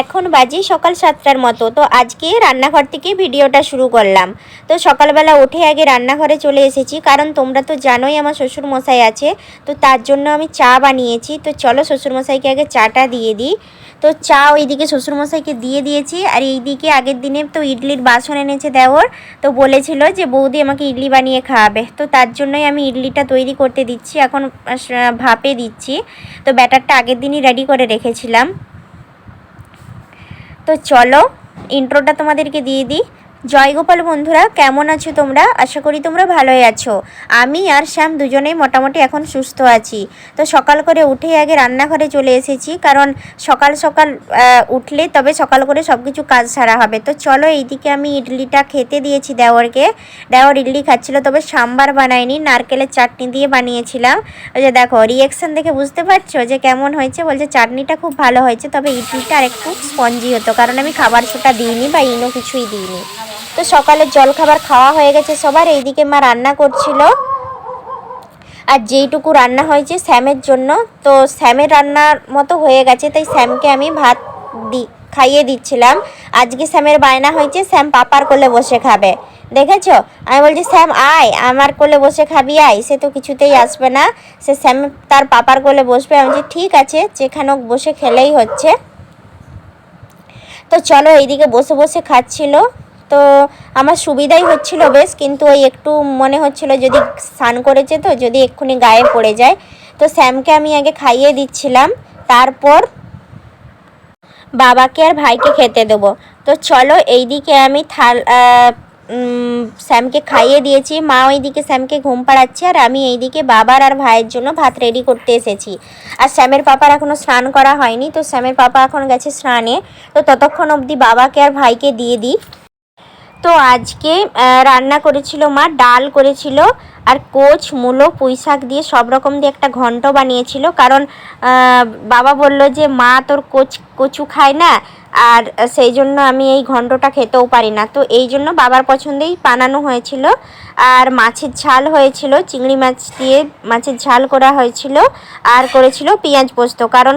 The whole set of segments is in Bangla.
এখন বাজে সকাল সাতটার মতো। তো আজকে রান্নাঘর থেকে ভিডিওটা শুরু করলাম। তো সকালবেলা উঠে আগে রান্নাঘরে চলে এসেছি। কারণ তোমরা তো জানোই আমার শ্বশুর মশাই আছে। তো তার জন্য আমি চা বানিয়েছি। তো চলো শ্বশুর মশাইকে আগে চাটা দিয়ে দিই। তো চা ওইদিকে শ্বশুরমশাইকে দিয়ে দিয়েছি। আর এইদিকে আগের দিনে তো ইডলির বাসন এনেছে দেওর। তো বলেছিল যে বৌদি আমাকে ইডলি বানিয়ে খাওয়াবে। তো তার জন্যই আমি ইডলিটা তৈরি করতে দিচ্ছি। এখন ভাপে দিচ্ছি। তো ব্যাটারটা আগের দিনই রেডি করে রেখেছিলাম। তো চলো ইন্ট্রোটা তোমাদেরকে দিয়ে দিই। জয়গোপাল বন্ধুরা, কেমন আছো তোমরা? আশা করি তোমরা ভালোই আছো। আমি আর শ্যাম দুজনেই মোটামুটি এখন সুস্থ আছি। তো সকাল করে উঠে আগে রান্নাঘরে চলে এসেছি, কারণ সকাল সকাল উঠলে তবে সকাল করে সব কিছু কাজ সারা হবে। তো চলো এইদিকে আমি ইডলিটা খেতে দিয়েছি দেওয়ারকে। দেওয়ার ইডলি খাচ্ছিল, তবে সাম্বার বানাইনি নারকেলের চাটনি দিয়ে বানিয়েছিলাম। যে দেখো রিয়েকশন দেখে বুঝতে পারছ যে কেমন হয়েছে? বলছে চাটনিটা খুব ভালো হয়েছে, তবে ইডলিটা আর একটু স্পঞ্জি হতো, কারণ আমি খাবার সোটা দিইনি বা ইনো কিছুই দিইনি। তো সকালে জলখাবার খাওয়া হয়ে গেছে সবার, এইদিকে মা রান্না করছিল। আর যেইটুকু রান্না হয়েছে স্যামের জন্য, তো স্যামের রান্নার মতো হয়ে গেছে, তাই স্যামকে আমি ভাত দি, খাইয়ে দিচ্ছিলাম। আজকে স্যামের বায়না হয়েছে, স্যাম পাপার কোলে বসে খাবে। দেখেছ? আমি বলছি, স্যাম, আয়, আমার কোলে বসে খাবি, আয়। সে তো কিছুতেই আসবে না। সে স্যাম তার পাপার কোলে বসবে। আমি বলছি, ঠিক আছে, যেখানে বসে খেলেই হচ্ছে। তো চলো এইদিকে বসে বসে খাচ্ছিল। তো আমার সুবিধাই হচ্ছিল বেশ, কিন্তু ওই একটু মনে হচ্ছিল যদি স্নান করেছে তো যদি এক্ষুনি গায়ে পড়ে যায়। তো স্যামকে আমি আগে খাইয়ে দিচ্ছিলাম, তারপর বাবাকে আর ভাইকে খেতে দেবো। তো চলো এইদিকে আমি থাল স্যামকে খাইয়ে দিয়েছি, মা ওইদিকে স্যামকে ঘুম পাড়াচ্ছে আর আমি এইদিকে বাবার আর ভাইয়ের জন্য ভাত রেডি করতে এসেছি। আর স্যামের পাপার এখনও স্নান করা হয়নি, তো স্যামের পাপা এখন গেছে স্নানে, তো ততক্ষণ অবধি বাবাকে আর ভাইকে দিয়ে দিই। তো আজকে রান্না করেছিল মা, ডাল করেছিল আর কোচ, মূলো পুঁই শাক দিয়ে সব রকম দিয়ে একটা ঘন্ট বানিয়েছিল। কারণ বাবা বলল যে, মা, তোর কোচ, কচু খায় না, আর সেই জন্য আমি এই ঘন্টটা খেতেও পারি না। তো এই জন্য বাবার পছন্দেই বানানো হয়েছিল। আর মাছের ঝাল হয়েছিল, চিংড়ি মাছ দিয়ে মাছের ঝাল করা হয়েছিল, আর করেছিল পেঁয়াজ পোস্ত। কারণ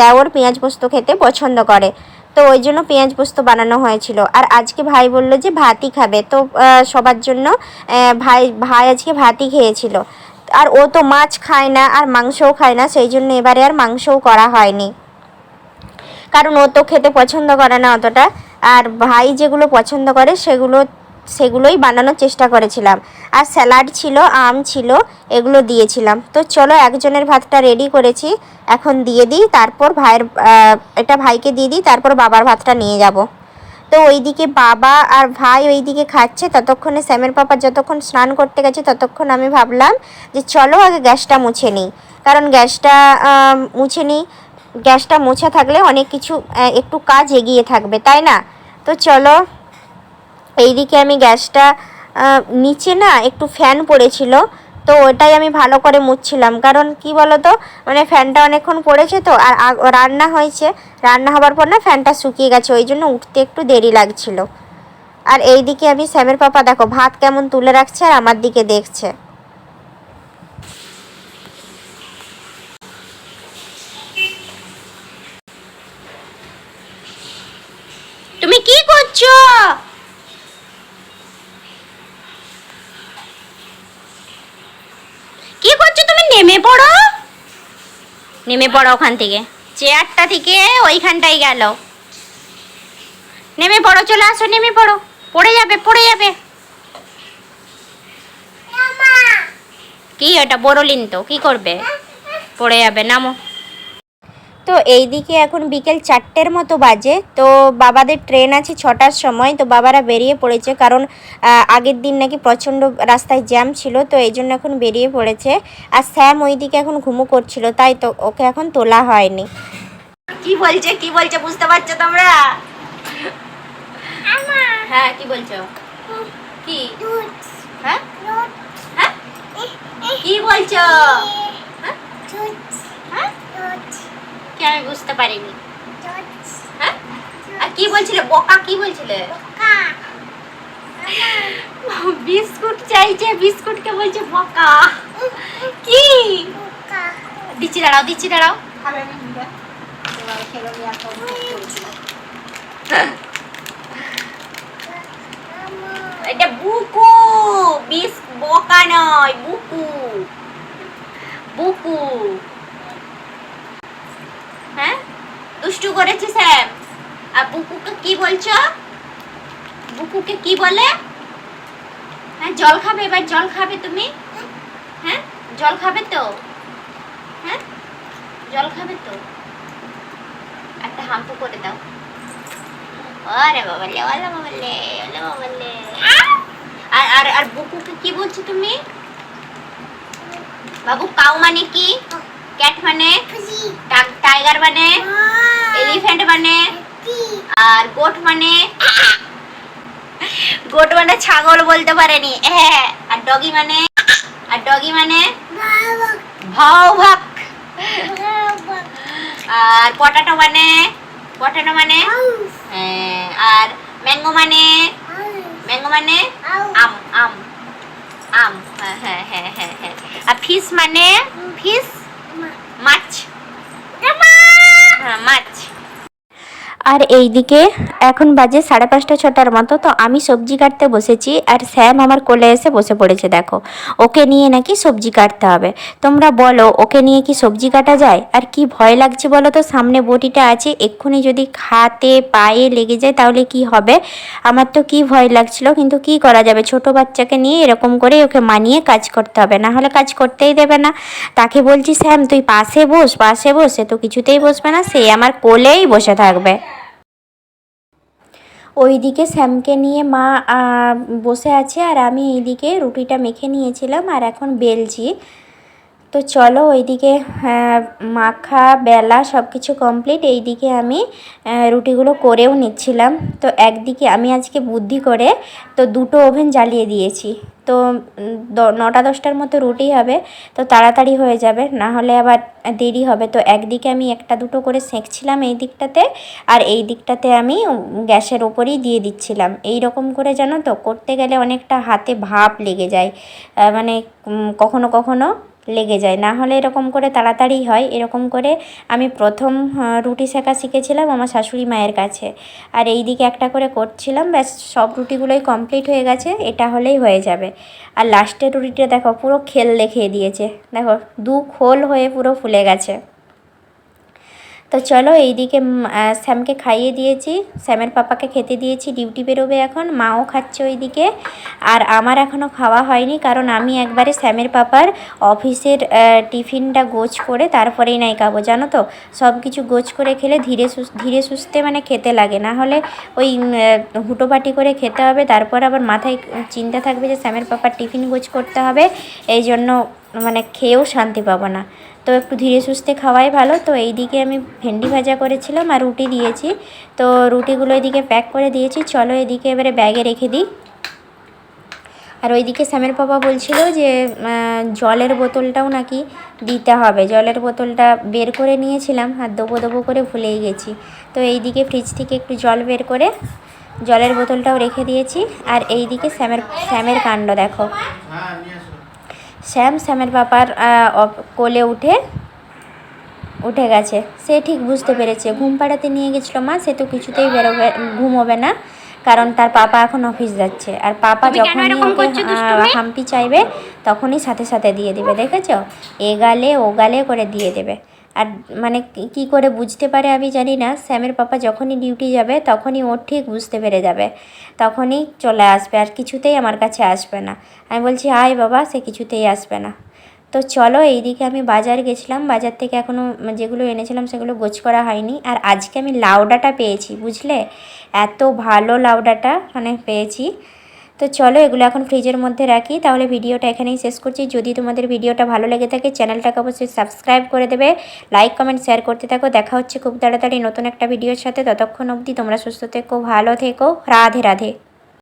দেওর পেঁয়াজ পোস্ত খেতে পছন্দ করে। তো ওই জন্য পেঁয়াজ পোস্ত বানানো হয়েছিল। আর আজকে ভাই বলল যে ভাতই খাবে। তো সবার জন্য ভাই ভাই আজকে ভাতই খেয়েছিল। আর ও তো মাছ খায় না, আর মাংসও খায় না, সেই জন্য এবারে আর মাংসও করা হয়নি। কারণ ও তো খেতে পছন্দ করে না অতটা। আর ভাই যেগুলো পছন্দ করে, সেগুলো সেগুলোই বানানোর চেষ্টা করেছিলাম। আর স্যালাড ছিল, আম ছিল, এগুলো দিয়েছিলাম। তো চলো একজনের ভাতটা রেডি করেছি, এখন দিয়ে দিই, তারপর ভাইয়ের এটা ভাইকে দিয়ে দিই, তারপর বাবার ভাতটা নিয়ে যাব। তো ওইদিকে বাবা আর ভাই ওইদিকে খাচ্ছে, ততক্ষণে স্যামের পাপা যতক্ষণ স্নান করতে গেছে, ততক্ষণ আমি ভাবলাম যে চলো আগে গ্যাসটা মুছে নিই। কারণ গ্যাসটা মুছে নিই, গ্যাসটা মোছা থাকলে অনেক কিছু একটু কাজ এগিয়ে থাকবে, তাই না? তো চলো এইদিকে আমি গ্যাসটা নিচে না একটু ফ্যান পড়েছিল, তো ওটাই আমি ভালো করে মুছছিলাম। কারণ কি বলো তো মানে ফ্যানটা অনেকক্ষণ পড়েছে তো, আর রান্না হয়েছে। রান্না হবার পর না ফ্যানটা শুকিয়ে গেছে, ওই জন্য উঠতে একটু দেরি লাগছিল। আর এইদিকে আমি স্যামের পাপা দেখো, ভাত কেমন তুলে রাখছে আর আমার দিকে দেখছে তুমি কি করছ কি করছ তুমি নেমে পড়ো। নেমে পড়ো ওখান থেকে। চেয়ারটা থেকে ওইখানটাই গেল। নেমে পড়ো চলে আসো নেমে পড়ো। পড়ে যাবে পড়ে যাবে। কি ওটা বড়লিন তো কি করবে? পড়ে যাবে নামো। তো এইদিকে এখন বিকেল চারটের মতো বাজে। তো বাবাদের ট্রেন আছে ছটার সময় তো বাবারা বেরিয়ে পড়েছে কারণ আগের দিন নাকি প্রচণ্ড রাস্তায় জ্যাম ছিল তো এই জন্য এখন বেরিয়ে পড়েছে। আর স্যাম ওই দিকে এখন ঘুমো করছিল তাই তো ওকে এখন তোলা হয়নি। কি বলছে কি বলছে বুঝতে পারছ তোমরা? হ্যাঁ কি বলছো? কি? হ্যাঁ? হ্যাঁ? কি বলছো? হ্যাঁ? হ্যাঁ কি আমি বুঝতে পারিনি। হ্যাঁ? আর কি বলছিলে? বোকা কি বলছিলে? বিস্কুট চাইছে বিস্কুট বিস্কুটকে বলছে বোকা। কি? দিচ্ছি দাঁড়াও দিচ্ছি দাঁড়াও। এটা বুকু। বিষ বকা নয় বুকু। বুকু হ্যাঁ দুষ্টু করেছি স্যাম আর বুকুকে কি বলছো? বুকুকে কি বলে? হ্যাঁ জল খাবে এবার জল খাবে তুমি? হ্যাঁ জল খাবে তো? হ্যাঁ জল খাবে তো? একটা হাম্পু করে দাও। আরে বাবালে ওলে বাবালে ওলে বাবালে। আর আর আর বুকুকে কি বলছো তুমি? বাবু কাউ মানে কি ক্যাট মানে টাইগার মানে? এলিফ্যান্ট মানে? আর গোট মানে? গোট মানে ছাগল বলতে পারেনি। হ্যাঁ আর ডগি মানে? আর ডগি মানে? ভাও ভাক আর পটাটো মানে? পটাটো মানে? হ্যাঁ আর ম্যাঙ্গো মানে? ম্যাঙ্গো মানে? আম আম। আম হ্যাঁ হ্যাঁ হ্যাঁ হ্যাঁ হ্যাঁ। আর ফিশ মানে? ফিশ মাছ? হ্যাঁ মাছ। আর এইদিকে এখন বাজে সাড়ে পাঁচটা, ছটার মতো, তো আমি সবজি কাটতে বসেছি আর স্যাম আমার কোলে এসে বসে পড়েছে, দেখো। ওকে নিয়ে নাকি সবজি কাটতে হবে। তোমরা বলো, ওকে নিয়ে কি সবজি কাটা যায়? আর কি ভয় লাগছে বলো তো? সামনে বটিটা আছে, এক্ষুনি যদি খাতে, পায়ে লেগে যায় তাহলে কি হবে? আমার তো কি ভয় লাগছিল, কিন্তু কি করা যাবে? ছোট বাচ্চাকে নিয়ে এরকম করে ওকে মানিয়ে কাজ করতে হবে, না হলে কাজ করতেই দেবে না। তাকে বলছি, স্যাম, তুই পাশে বস পাশে বস, সে তো কিছুতেই বসবে না, সে আমার কোলেই বসে থাকবে। ওইদিকে স্যামকে নিয়ে মা বসে আছে আর আমি এইদিকে রুটিটা মেখে নিয়েছিলাম আর এখন বেলছি। তো চলো ওইদিকে আহ, মাখা বেলা সব কিছু কমপ্লিট এইদিকে আমি রুটিগুলো করেও নিচ্ছিলাম। তো একদিকে আমি আজকে বুদ্ধি করে তো দুটো ওভেন জ্বালিয়ে দিয়েছি। তো নটা দশটার মতো রুটি হবে তো তাড়াতাড়ি হয়ে যাবে না হলে আবার দেরি হবে। তো একদিকে আমি একটা দুটো করে সেঁকছিলাম এই দিকটাতে আর এই দিকটাতে আমি গ্যাসের ওপরেই দিয়ে দিচ্ছিলাম। এই রকম করে জানো তো করতে গেলে অনেকটা হাতে ভাপ লেগে যায়। মানে কখনো কখনো লেগে যায়। না হলে এরকম করে তাড়াতাড়ি হয়। এরকম করে আমি প্রথম রুটি শেখা শিখেছিলাম আমার শাশুড়ি মায়ের কাছে। আর এই দিকে একটা করে করছিলাম, ব্যাস সব রুটিগুলোই কমপ্লিট হয়ে গেছে, এটা হলেই হয়ে যাবে। আর লাস্টের রুটিটা দেখো, পুরো খেল দেখিয়ে দিয়েছে। দেখো, দু খোল হয়ে পুরো ফুলে গেছে। তো চলো এইদিকে স্যামকে খাইয়ে দিয়েছি। স্যামের পাপাকে খেতে দিয়েছি, ডিউটি বেরোবে এখন, মাও খাচ্ছে ওইদিকে। আর আমার এখনও খাওয়া হয়নি, কারণ আমি একবারে স্যামের পাপার অফিসের টিফিনটা গোছ করে তারপরেই নাই খাব, জানো তো? সব কিছু গোছ করে খেলে ধীরে ধীরে সুস্থে মানে খেতে লাগে। না হলে ওই হুটোপাটি করে খেতে হবে, তারপর আবার মাথায় চিন্তা থাকবে যে স্যামের পাপার টিফিন গোছ করতে হবে। এই জন্য মানে খেয়েও শান্তি পাবো না। তো একটু ধীরে সুস্থে খাওয়াই ভালো। তো এইদিকে আমি ভেন্ডি ভাজা করেছিলাম আর রুটি দিয়েছি। তো রুটিগুলো এদিকে প্যাক করে দিয়েছি। চলো এদিকে এবারে ব্যাগে রেখে দিই। আর ওইদিকে স্যামের পাপা বলছিল যে জলের বোতলটাও নাকি দিতে হবে। জলের বোতলটা বের করে নিয়েছিলাম আর দেবো দেবো করে ভুলেই গেছি। তো এইদিকে ফ্রিজ থেকে একটু জল বের করে জলের বোতলটাও রেখে দিয়েছি। আর এইদিকে স্যামের স্যামের কাণ্ড দেখো। শ্যাম শ্যামের পাপার কোলে উঠে উঠে গেছে। সে ঠিক বুঝতে পেরেছে। ঘুম পাড়াতে নিয়ে গেছিল মা সে তো কিছুতেই বেরোবে ঘুমোবে না কারণ তার পাপা এখন অফিস যাচ্ছে। আর পাপা যখনই ওকে? হাম্পি চাইবে তখনই সাথে সাথে দিয়ে দেবে দেখেছ? এ গালে ও গালে করে দিয়ে দেবে। আর মানে কি- করে বুঝতে পারে আমি জানি না। স্যামের পাপা যখনই ডিউটি যাবে, তখনই ও ঠিক বুঝতে পেরে যাবে। তখনই চলে আসবে আর কিছুতেই আমার কাছে আসবে না। আমি বলছি, আয় বাবা, সে কিছুতেই আসবে না। তো চলো, এইদিকে আমি বাজার গেছিলাম। বাজার থেকে এখনও যেগুলো এনেছিলাম, সেগুলো গোছ করা হয়নি। আর আজকে আমি লাউডাটা পেয়েছি, বুঝলে? এত ভালো লাউডাটা মানে পেয়েছি। তো চলো এগুলো এখন ফ্রিজের মধ্যে রাখি। তাহলে ভিডিওটা এখানেই শেষ করছি। যদি তোমাদের ভিডিওটা ভালো লেগে থাকে, চ্যানেলটাকে অবশ্যই সাবস্ক্রাইব করে দেবে। লাইক, কমেন্ট, শেয়ার করতে থাকো। দেখা হচ্ছে খুব তাড়াতাড়ি নতুন একটা ভিডিওর সাথে। ততক্ষণ অবধি তোমরা সুস্থ থেকো, ভালো থেকো। রাধে রাধে।